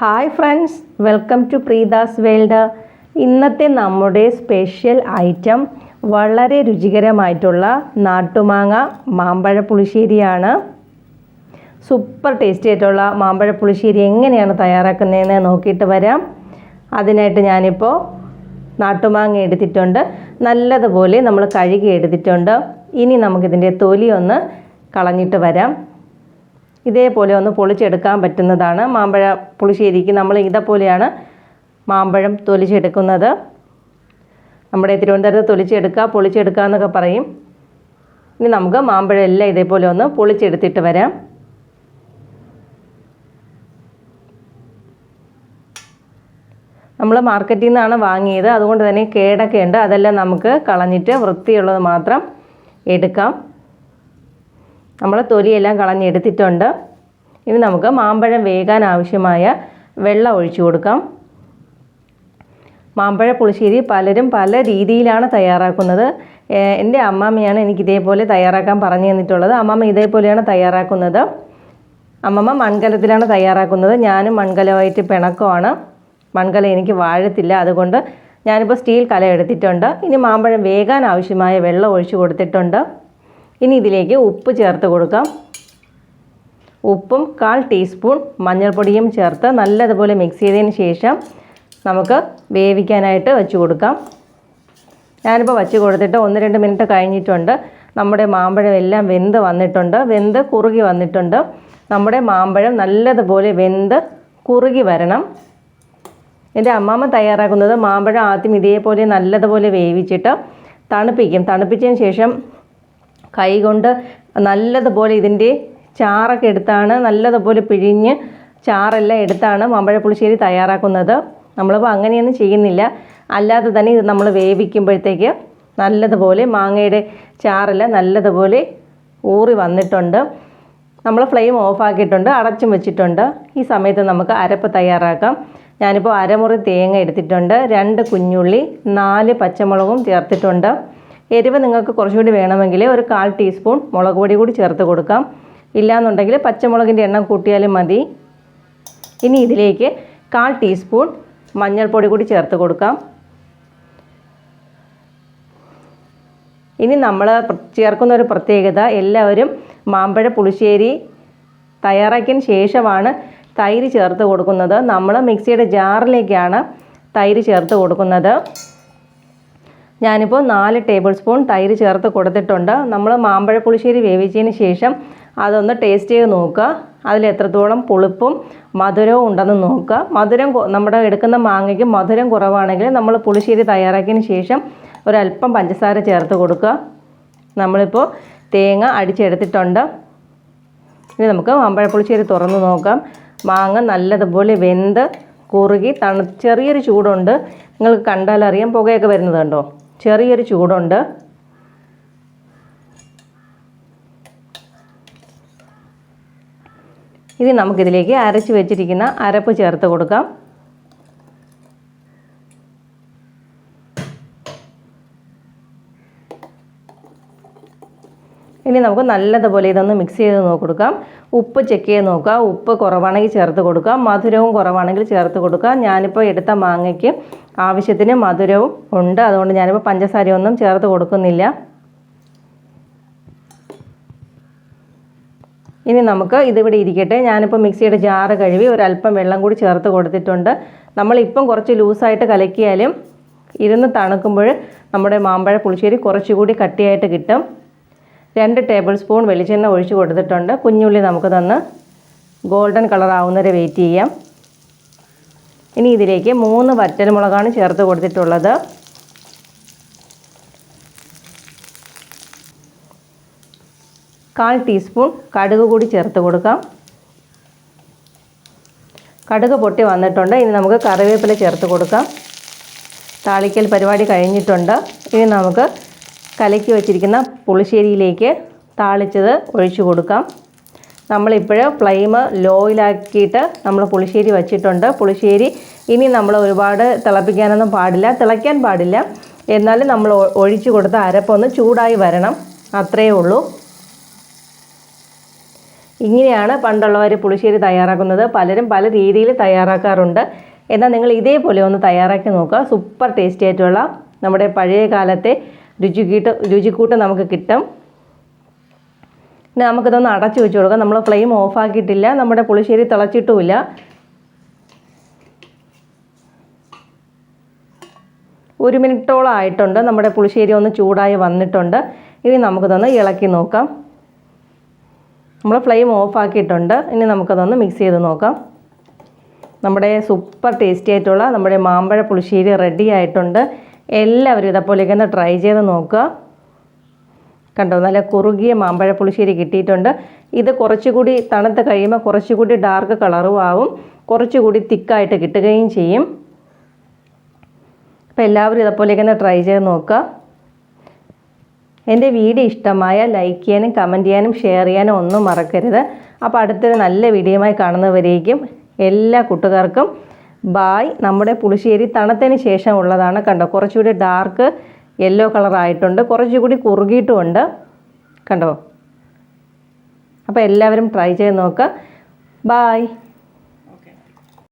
Hi friends welcome to Preetha's world ഇന്നത്തെ നമ്മുടെ special item വളരെ രുചികരമായിട്ടുള്ള നാട്ടുമാങ്ങ മാമ്പഴ പുളിശ്ശേരിയാണ്. സൂപ്പർ ടേസ്റ്റി ആയിട്ടുള്ള മാമ്പഴ പുളിശ്ശേരി എങ്ങനെയാണ് തയ്യാറാക്കുന്നതെന്ന് നോക്കിയിട്ട് വരാം. അതിനായിട്ട് ഞാനിപ്പോൾ നാട്ടുമാങ്ങ എടുത്തിട്ടുണ്ട്. നല്ലതുപോലെ നമ്മൾ കഴുകി എടുത്തിട്ടുണ്ട്. ഇനി നമുക്കിതിന്റെ തൊലി ഒന്ന് കളഞ്ഞിട്ട് വരാം. ഇതേപോലെ ഒന്ന് പൊളിച്ചെടുക്കാൻ പറ്റുന്നതാണ്. മാമ്പഴ പുളിശ്ശേരിക്ക് നമ്മൾ ഇതേപോലെയാണ് മാമ്പഴം തൊലിച്ചെടുക്കുന്നത്. നമ്മുടെ തിരുവനന്തപുരത്ത് തൊലിച്ചെടുക്കുക പൊളിച്ചെടുക്കുക എന്നൊക്കെ പറയും. ഇനി നമുക്ക് മാമ്പഴം എല്ലാം ഇതേപോലെ ഒന്ന് പൊളിച്ചെടുത്തിട്ട് വരാം. നമ്മൾ മാർക്കറ്റിൽ നിന്നാണ് വാങ്ങിയത്. അതുകൊണ്ട് തന്നെ കേടൊക്കെ ഉണ്ട്. അതെല്ലാം നമുക്ക് കളഞ്ഞിട്ട് വൃത്തിയുള്ളത് മാത്രം എടുക്കാം. നമ്മൾ തൊലിയെല്ലാം കളഞ്ഞെടുത്തിട്ടുണ്ട്. ഇനി നമുക്ക് മാമ്പഴം വേകാൻ ആവശ്യമായ വെള്ളം ഒഴിച്ചു കൊടുക്കാം. മാമ്പഴ പുളിശ്ശേരി പലരും പല രീതിയിലാണ് തയ്യാറാക്കുന്നത്. എന്റെ അമ്മാമ്മയാണ് എനിക്ക് ഇതേപോലെ തയ്യാറാക്കാൻ പറഞ്ഞു തന്നിട്ടുള്ളത്. അമ്മമ്മ ഇതേപോലെയാണ് തയ്യാറാക്കുന്നത്. അമ്മമ്മ മൺകലത്തിലാണ് തയ്യാറാക്കുന്നത്. ഞാനും മൺകലമായിട്ട് പിണക്കമാണ്. മൺകല എനിക്ക് വാഴത്തില്ല. അതുകൊണ്ട് ഞാനിപ്പോൾ സ്റ്റീൽ കല എടുത്തിട്ടുണ്ട്. ഇനി മാമ്പഴം വേകാൻ ആവശ്യമായ വെള്ളം ഒഴിച്ചു കൊടുത്തിട്ടുണ്ട്. ഇനി ഇതിലേക്ക് ഉപ്പ് ചേർത്ത് കൊടുക്കാം. ഉപ്പും കാൽ ടീസ്പൂൺ മഞ്ഞൾപ്പൊടിയും ചേർത്ത് നല്ലതുപോലെ മിക്സ് ചെയ്തതിന് ശേഷം നമുക്ക് വേവിക്കാനായിട്ട് വെച്ച് കൊടുക്കാം. ഞാനിപ്പോൾ വച്ച് കൊടുത്തിട്ട് ഒന്ന് രണ്ട് മിനിറ്റ് കഴിഞ്ഞിട്ടുണ്ട്. നമ്മുടെ മാമ്പഴം എല്ലാം വെന്ത് വന്നിട്ടുണ്ട്. വെന്ത് കുറുകി വന്നിട്ടുണ്ട്. നമ്മുടെ മാമ്പഴം നല്ലതുപോലെ വെന്ത് കുറുകി വരണം. എന്റെ അമ്മാമ്മ തയ്യാറാക്കുന്നത് മാമ്പഴം ആദ്യം ഇതേപോലെ നല്ലതുപോലെ വേവിച്ചിട്ട് തണുപ്പിക്കും. തണുപ്പിച്ചതിന് ശേഷം കൈകൊണ്ട് നല്ലതുപോലെ ഇതിന്റെ ചാറൊക്കെ എടുത്താണ് നല്ലതുപോലെ പിഴിഞ്ഞ് ചാറെല്ലാം എടുത്താണ് മാമ്പഴ പുളിശ്ശേരി തയ്യാറാക്കുന്നത്. നമ്മളിപ്പോൾ അങ്ങനെയൊന്നും ചെയ്യുന്നില്ല. അല്ലാതെ തന്നെ ഇത് നമ്മൾ വേവിക്കുമ്പോഴത്തേക്ക് നല്ലതുപോലെ മാങ്ങയുടെ ചാറെല്ലാം നല്ലതുപോലെ ഊറി വന്നിട്ടുണ്ട്. നമ്മൾ ഫ്ലെയിം ഓഫാക്കിയിട്ടുണ്ട് അടച്ചും വെച്ചിട്ടുണ്ട്. ഈ സമയത്ത് നമുക്ക് അരപ്പ് തയ്യാറാക്കാം. ഞാനിപ്പോൾ അരമുറി തേങ്ങ എടുത്തിട്ടുണ്ട് രണ്ട് കുഞ്ഞുള്ളി നാല് പച്ചമുളകും ചേർത്തിട്ടുണ്ട്. എരിവ് നിങ്ങൾക്ക് കുറച്ചുകൂടി വേണമെങ്കിൽ ഒരു കാൽ ടീസ്പൂൺ മുളക് പൊടി കൂടി ചേർത്ത് കൊടുക്കാം. ഇല്ലാന്നുണ്ടെങ്കിൽ പച്ചമുളകിന്റെ എണ്ണം കൂട്ടിയാലും മതി. ഇനി ഇതിലേക്ക് കാൽ ടീസ്പൂൺ മഞ്ഞൾപ്പൊടി കൂടി ചേർത്ത് കൊടുക്കാം. ഇനി നമ്മൾ ചേർക്കുന്ന ഒരു പ്രത്യേകത എല്ലാവരും മാമ്പഴ പുളിശ്ശേരി തയ്യാറാക്കിയതിന് ശേഷമാണ് തൈര് ചേർത്ത് കൊടുക്കുന്നത്. നമ്മൾ മിക്സിയുടെ ജാറിലേക്കാണ് തൈര് ചേർത്ത് കൊടുക്കുന്നത്. ഞാനിപ്പോൾ നാല് ടേബിൾ സ്പൂൺ തൈര് ചേർത്ത് കൊടുത്തിട്ടുണ്ട്. നമ്മൾ മാമ്പഴ പുളിശ്ശേരി വേവിച്ചതിന് ശേഷം അതൊന്ന് ടേസ്റ്റ് ചെയ്ത് നോക്കുക. അതിൽ എത്രത്തോളം പുളിപ്പും മധുരവും ഉണ്ടെന്ന് നോക്കുക. മധുരം നമ്മുടെ എടുക്കുന്ന മാങ്ങയ്ക്ക് മധുരം കുറവാണെങ്കിൽ നമ്മൾ പുളിശ്ശേരി തയ്യാറാക്കിയതിന് ശേഷം ഒരല്പം പഞ്ചസാര ചേർത്ത് കൊടുക്കുക. നമ്മളിപ്പോൾ തേങ്ങ അടിച്ചെടുത്തിട്ടുണ്ട്. ഇനി നമുക്ക് മാമ്പഴ പുളിശ്ശേരി തുറന്ന് നോക്കാം. മാങ്ങ നല്ലതുപോലെ വെന്ത് കുറുകി തണു ചെറിയൊരു ചൂടുണ്ട്. നിങ്ങൾക്ക് കണ്ടാലറിയാം പുകയൊക്കെ വരുന്നത് കണ്ടോ? ചെറിയൊരു ചൂടുണ്ട്. ഇനി നമുക്കിതിലേക്ക് അരച്ച് വെച്ചിരിക്കുന്ന അരപ്പ് ചേർത്ത് കൊടുക്കാം. ഇനി നമുക്ക് നല്ലതുപോലെ ഇതൊന്ന് മിക്സ് ചെയ്ത് നോക്കി കൊടുക്കാം. ഉപ്പ് ചെക്ക് ചെയ്ത് നോക്കുക. ഉപ്പ് കുറവാണെങ്കിൽ ചേർത്ത് കൊടുക്കാം മധുരവും കുറവാണെങ്കിൽ ചേർത്ത് കൊടുക്കുക. ഞാനിപ്പോൾ എടുത്ത മാങ്ങയ്ക്ക് ആവശ്യത്തിന് മധുരവും ഉണ്ട്. അതുകൊണ്ട് ഞാനിപ്പോൾ പഞ്ചസാരയൊന്നും ചേർത്ത് കൊടുക്കുന്നില്ല. ഇനി നമുക്ക് ഇതിവിടെ ഇരിക്കട്ടെ. ഞാനിപ്പോൾ മിക്സിയുടെ ജാറ് കഴുകി ഒരല്പം വെള്ളം കൂടി ചേർത്ത് കൊടുത്തിട്ടുണ്ട്. നമ്മളിപ്പം കുറച്ച് ലൂസായിട്ട് കലക്കിയാലും ഇരുന്ന് തണുക്കുമ്പോൾ നമ്മുടെ മാമ്പഴ പുളിശ്ശേരി കുറച്ചുകൂടി കട്ടിയായിട്ട് കിട്ടും. രണ്ട് ടേബിൾ സ്പൂൺ വെളിച്ചെണ്ണ ഒഴിച്ച് കൊടുത്തിട്ടുണ്ട്. കുഞ്ഞുള്ളി നമുക്ക് തന്ന് ഗോൾഡൻ കളർ ആവുന്നവരെ വെയിറ്റ് ചെയ്യാം. ഇനി ഇതിലേക്ക് മൂന്ന് വറ്റൽമുളകാണ് ചേർത്ത് കൊടുത്തിട്ടുള്ളത്. കാൽ ടീസ്പൂൺ കടുക് കൂടി ചേർത്ത് കൊടുക്കാം. കടുക് പൊട്ടി വന്നിട്ടുണ്ട്. ഇനി നമുക്ക് കറിവേപ്പില ചേർത്ത് കൊടുക്കാം. താളിക്കൽ പരിപാടി കഴിഞ്ഞിട്ടുണ്ട്. ഇനി നമുക്ക് കലക്കി വച്ചിരിക്കുന്ന പുളിശ്ശേരിയിലേക്ക് താളിച്ചത് ഒഴിച്ചു കൊടുക്കാം. നമ്മളിപ്പോൾ ഫ്ലെയിം ലോയിലാക്കിയിട്ട് നമ്മൾ പുളിശ്ശേരി വച്ചിട്ടുണ്ട്. പുളിശ്ശേരി ഇനി നമ്മൾ ഒരുപാട് തിളപ്പിക്കാനൊന്നും പാടില്ല തിളയ്ക്കാൻ പാടില്ല. എന്നാലും നമ്മൾ ഒഴിച്ചു കൊടുത്ത അരപ്പൊന്ന് ചൂടായി വരണം. അത്രയേ ഉള്ളൂ. ഇങ്ങനെയാണ് പണ്ടുള്ളവർ പുളിശ്ശേരി തയ്യാറാക്കുന്നത്. പലരും പല രീതിയിൽ തയ്യാറാക്കാറുണ്ട്. എന്നാൽ നിങ്ങൾ ഇതേപോലെ ഒന്ന് തയ്യാറാക്കി നോക്കുക. സൂപ്പർ ടേസ്റ്റി ആയിട്ടുള്ള നമ്മുടെ പഴയ കാലത്തെ രുചിക്കൂട്ട് രുചിക്കൂട്ട് നമുക്ക് കിട്ടും. നമുക്കിതൊന്ന് അടച്ചു വെച്ച് കൊടുക്കാം. നമ്മൾ ഫ്ലെയിം ഓഫാക്കിയിട്ടില്ല. നമ്മുടെ പുളിശ്ശേരി തിളച്ചിട്ടുമില്ല. ഒരു മിനിറ്റോളം ആയിട്ടുണ്ട്. നമ്മുടെ പുളിശ്ശേരി ഒന്ന് ചൂടായി വന്നിട്ടുണ്ട്. ഇനി നമുക്കിതൊന്ന് ഇളക്കി നോക്കാം. നമ്മൾ ഫ്ലെയിം ഓഫാക്കിയിട്ടുണ്ട്. ഇനി നമുക്കതൊന്ന് മിക്സ് ചെയ്ത് നോക്കാം. നമ്മുടെ സൂപ്പർ ടേസ്റ്റി ആയിട്ടുള്ള നമ്മുടെ മാമ്പഴ പുളിശ്ശേരി റെഡി ആയിട്ടുണ്ട്. എല്ലാവരും ഇതേപോലെയൊക്കെ ഒന്ന് ട്രൈ ചെയ്ത് നോക്കുക. കണ്ടോ നല്ല കുറുകിയ മാമ്പഴ പുളിശ്ശേരി കിട്ടിയിട്ടുണ്ട്. ഇത് കുറച്ചുകൂടി തണുത്ത് കഴിയുമ്പോൾ കുറച്ചുകൂടി ഡാർക്ക് കളറും ആവും. കുറച്ചുകൂടി തിക്കായിട്ട് കിട്ടുകയും ചെയ്യും. അപ്പോൾ എല്ലാവരും ഇതേപോലെയൊക്കെ ഒന്ന് ട്രൈ ചെയ്ത് നോക്കുക. എന്റെ വീഡിയോ ഇഷ്ടമായ ലൈക്ക് ചെയ്യാനും കമന്റ് ചെയ്യാനും ഷെയർ ചെയ്യാനും ഒന്നും മറക്കരുത്. അപ്പോൾ അടുത്തൊരു നല്ല വീഡിയോയുമായി കാണുന്നവരേക്കും എല്ലാ കൂട്ടുകാർക്കും ബായ് നമ്മുടെ പുളിശ്ശേരി തണുത്തതിന് ശേഷം ഉള്ളതാണ് കണ്ടോ? കുറച്ചുകൂടി ഡാർക്ക് യെല്ലോ കളറായിട്ടുണ്ട് കുറച്ചുകൂടി കുറുകിയിട്ടുമുണ്ട്. കണ്ടോ? അപ്പോൾ എല്ലാവരും ട്രൈ ചെയ്ത് നോക്കുക ബായ്